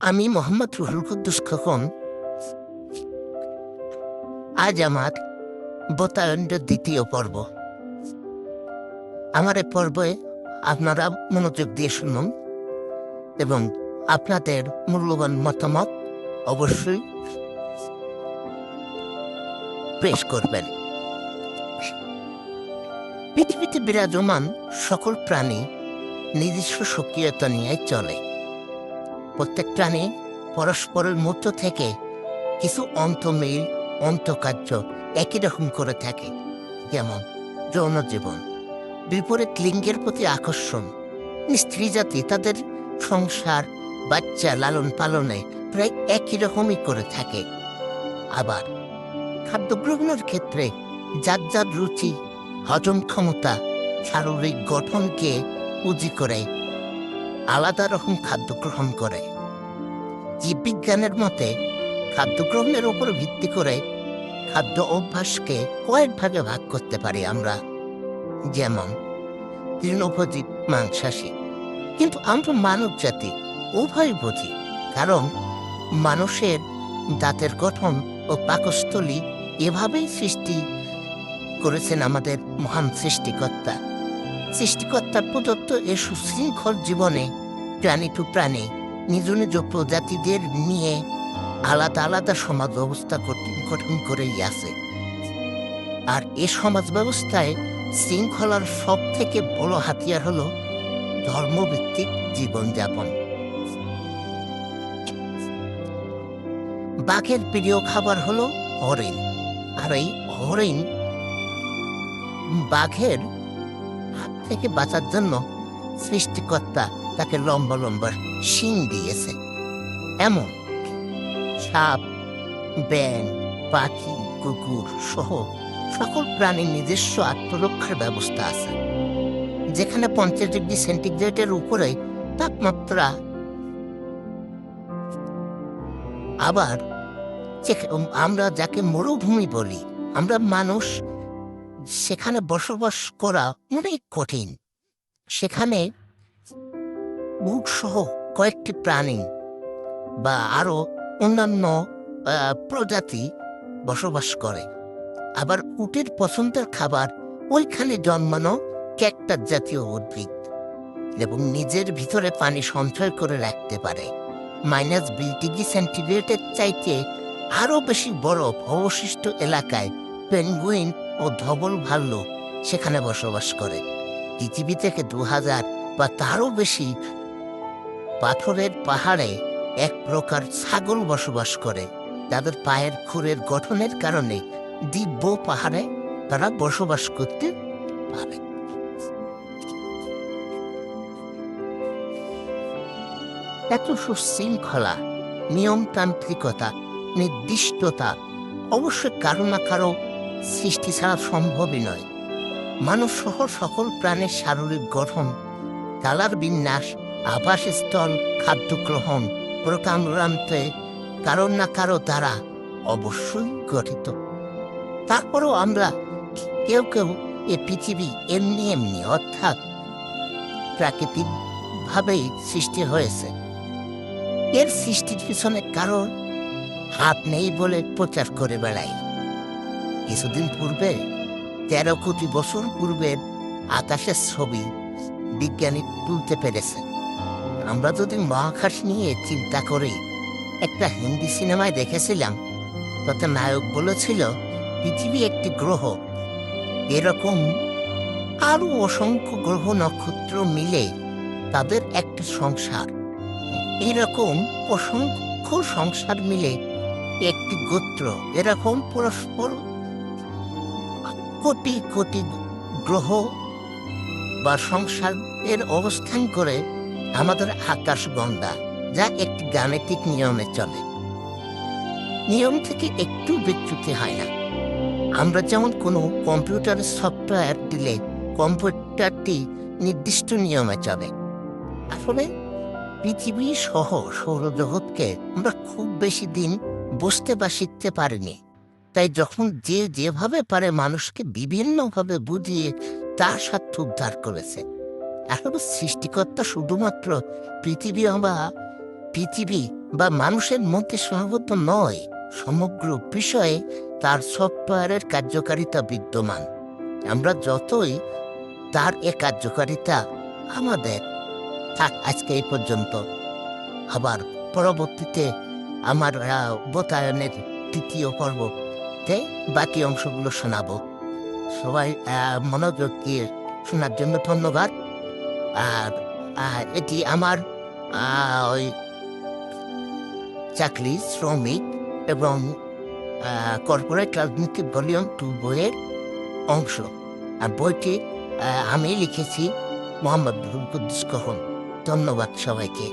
আমি মোহাম্মদ রুহুল কুদ্দুস খোকন আজ আমার বতায়নের দ্বিতীয় পর্ব। আমার এ পর্বে আপনারা মনোযোগ দিয়ে শুনুন এবং আপনাদের মূল্যবান মতামত অবশ্যই পেশ করবেন। পৃথিবীতে বিরাজমান সকল প্রাণী নিজস্ব সক্রিয়তা নিয়ে চলে। প্রত্যেক প্রাণী পরস্পরের মধ্য থেকে কিছু অন্তমিল অন্তকার্য একই রকম করে থাকে, যেমন যৌন জীবন। বিপরীত লিঙ্গের প্রতি আকর্ষণ। স্ত্রী জাতি তাদের সংসার, বাচ্চা লালন পালনে প্রায় একই রকমই করে থাকে। আবার খাদ্য গ্রহণের ক্ষেত্রে যার যার রুচি, হজম ক্ষমতা, শারীরিক গঠনকে পুঁজি করে আলাদা রকম খাদ্য গ্রহণ করে। জীববিজ্ঞানের মতে খাদ্য গ্রহণের উপর ভিত্তি করে খাদ্য অভ্যাসকে কয়েক ভাগে ভাগ করতে পারি আমরা। যেমন, তৃণভোজী মাংসাশী। কিন্তু আমরা মানব জাতি, উভয় বুঝি, কারণ মানুষের দাঁতের গঠন ও পাকস্থলী এভাবেই সৃষ্টি করেছেন আমাদের মহান সৃষ্টিকর্তা। সৃষ্টিকর্তার প্রদত্ত এ সুশৃঙ্খল জীবনে প্রাণী টু প্রাণী নিজ নিজ প্রজাতিদের নিয়ে আলাদা আলাদা সমাজ ব্যবস্থা গঠন করেই আছে। আর এ সমাজ ব্যবস্থায় শৃঙ্খলার সব থেকে বড় হাতিয়ার হলো ধর্মভিত্তিক জীবনযাপন। বাঘের প্রিয় খাবার হলো হরিণ। আর এই হরিণ বাঘের হাত থেকে বাঁচার জন্য সৃষ্টিকর্তা তাকে লম্বা লম্বা শিং দিয়েছে। এমন সাপ ব্যাং পাখি, কুকুর সহ সকল প্রাণীর নিজস্ব আত্মরক্ষার ব্যবস্থা আছে। যেখানে পঞ্চাশ ডিগ্রি সেন্টিগ্রেডের উপরে তাপমাত্রা। আবার আমরা যাকে মরুভূমি বলি, আমরা মানুষ, সেখানে বসবাস করা অনেক কঠিন। সেখানে উট সহ কয়েকটি প্রাণী বা আরও অন্যান্য প্রজাতি বসবাস করে। আবার উটের পছন্দের খাবার ওইখানে জন্মানো ক্যাকটাস জাতীয় উদ্ভিদ। এবং নিজের ভিতরে পানি সঞ্চয় করে রাখতে পারে। মাইনাস বিশ ডিগ্রি সেন্টিগ্রেডের চাইতে আরও বেশি বরফ অবশিষ্ট এলাকায় পেঙ্গুইন ও ধবল ভাল্লুক সেখানে বসবাস করে। পৃথিবী থেকে দু হাজার বা তারও বেশি পাথরের পাহাড়ে এক প্রকার ছাগল বসবাস করে। তাদের পায়ের খুরের গঠনের কারণে দিব্য পাহাড়ে তারা বসবাস করতে পারে। এত সুশৃঙ্খলা, নিয়মতান্ত্রিকতা, নির্দিষ্টতা অবশ্যই কারও না কারও সৃষ্টি ছাড়া সম্ভবই নয়। মানুষ সহ সকল প্রাণের শারীরিক গঠন, কালার বিন্যাস, আবাসস্থল খাদ্য গ্রহণ প্রকারান্তে কারও না কারও দ্বারা অবশ্যই গঠিত। তারপরেও আমরা কেউ কেউ এ পৃথিবী এমনি এমনি, অর্থাৎ প্রাকৃতিক ভাবেই সৃষ্টি হয়েছে। এর সৃষ্টির পিছনে কারণ হাত নেই বলে প্রচার করে বেড়াই। কিছুদিন পূর্বে তেরো কোটি বছর পূর্বের আকাশের ছবি বিজ্ঞানী তুলতে পেরেছে। আমরা যদি মহাকাশ নিয়ে চিন্তা করি একটা হিন্দি সিনেমায় দেখেছিলাম, তাতে নায়ক বলেছিল, পৃথিবী একটি গ্রহ। এরকম আরও অসংখ্য গ্রহ নক্ষত্র মিলে তাদের একটা সংসার। এরকম অসংখ্য সংসার মিলে একটি গোত্র। এরকম পরস্পর কোটি কোটি গ্রহ বা সংসার এর অবস্থান করে আমাদের আকাশ যা একটি গাণিতিক নিয়মে চলে। নিয়ম থেকে একটু বিচ্যুতি হয় না। আমরা যেমন কোনো কম্পিউটার সফটওয়্যার দিলে কম্পিউটারটি নির্দিষ্ট নিয়মে চলে। আসলে পৃথিবী সহ সৌরজগৎকে আমরা খুব বেশি দিন বুঝতে বা শিখতে পারিনি। তাই যখন যে যেভাবে পারে মানুষকে বিভিন্নভাবে বুঝিয়ে তার স্বার্থ উদ্ধার করেছে। এখন সৃষ্টিকর্তা শুধুমাত্র পৃথিবী বা পৃথিবী বা মানুষের মধ্যে সীমাবদ্ধ নয়, সমগ্র বিষয়ে তার সফটওয়্যারের কার্যকারিতা বিদ্যমান। আমরা যতই তার এ কার্যকারিতা আমাদের থাক, আজকে এই পর্যন্ত। আবার পরবর্তীতে আমার বতায়নের তৃতীয় পর্বতে বাকি অংশগুলো শোনাবো। সবাই মনোযোগ দিয়ে শোনার জন্য ধন্যবাদ। আর এটি আমার ওই চাকরি, শ্রমিক এবং কর্পোরেট রাজনীতি ভলিউম টু বইয়ের অংশ। আর বইটি আমি লিখেছি মোহাম্মদ ধন্যবাদ সবাইকে।